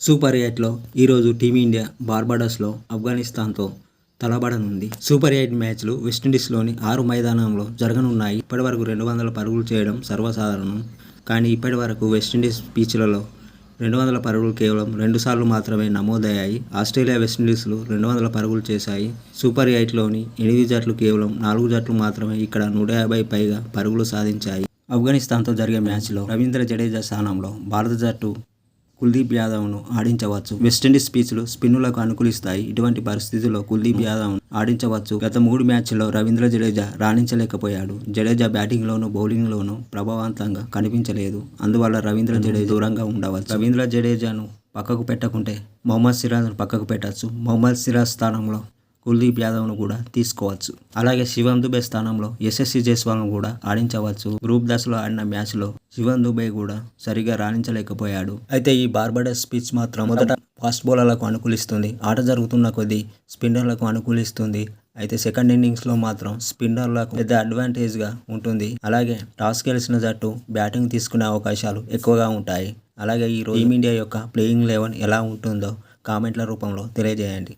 Super ఎయిట్లో ఈరోజు team India బార్బడస్లో ఆఫ్ఘనిస్తాన్తో తలబడనుంది. సూపర్ ఎయిట్ మ్యాచ్లు వెస్టిండీస్లోని ఆరు మైదానంలో జరగనున్నాయి. ఇప్పటివరకు రెండు వందల పరుగులు చేయడం సర్వసాధారణం. కానీ ఇప్పటి వరకు వెస్టిండీస్ పిచ్లలో రెండు వందల పరుగులు కేవలం రెండు సార్లు మాత్రమే నమోదయ్యాయి. ఆస్ట్రేలియా వెస్టిండీస్లు రెండు వందల పరుగులు చేశాయి. సూపర్ ఎయిట్లోని ఎనిమిది జట్లు కేవలం నాలుగు జట్లు మాత్రమే ఇక్కడ నూట యాభై పైగా పరుగులు సాధించాయి. ఆఫ్ఘనిస్తాన్తో జరిగే మ్యాచ్లో రవీంద్ర జడేజా స్థానంలో భారత జట్టు కుల్దీప్ యాదవ్ను ఆడించవచ్చు. వెస్టిండీస్ పిచ్లు స్పిన్నులకు అనుకూలిస్తాయి. ఇటువంటి పరిస్థితుల్లో కుల్దీప్ యాదవ్ను ఆడించవచ్చు. గత మూడు మ్యాచ్ల్లో రవీంద్ర జడేజా రాణించలేకపోయాడు. జడేజా బ్యాటింగ్లోనూ బౌలింగ్లోనూ ప్రభావవంతంగా కనిపించలేదు. అందువల్ల రవీంద్ర జడేజా దూరంగా ఉండవచ్చు. రవీంద్ర జడేజాను పక్కకు పెట్టకుంటే మొహమ్మద్ సిరాజ్ను పక్కకు పెట్టచ్చు. మొహమ్మద్ సిరాజ్ స్థానంలో కుల్దీప్ యాదవ్ను కూడా తీసుకోవచ్చు. అలాగే శివం దుబే స్థానంలో యశస్వి జైస్వాల్ను కూడా ఆడించవచ్చు. గ్రూప్ దశలో ఆడిన మ్యాచ్లో శివం దుబే కూడా సరిగా రాణించలేకపోయాడు. అయితే ఈ బార్బడస్ పిచ్ మాత్రం మొదట ఫాస్ట్ బౌలర్లకు అనుకూలిస్తుంది. ఆట జరుగుతున్న కొద్దీ స్పిన్నర్లకు అనుకూలిస్తుంది. అయితే సెకండ్ ఇన్నింగ్స్లో మాత్రం స్పిన్నర్లకు పెద్ద అడ్వాంటేజ్గా ఉంటుంది. అలాగే టాస్ గెలిచిన జట్టు బ్యాటింగ్ తీసుకునే అవకాశాలు ఎక్కువగా ఉంటాయి. అలాగే ఈ రోజు టీమిండియా యొక్క ప్లేయింగ్ లెవెన్ ఎలా ఉంటుందో కామెంట్ల రూపంలో తెలియజేయండి.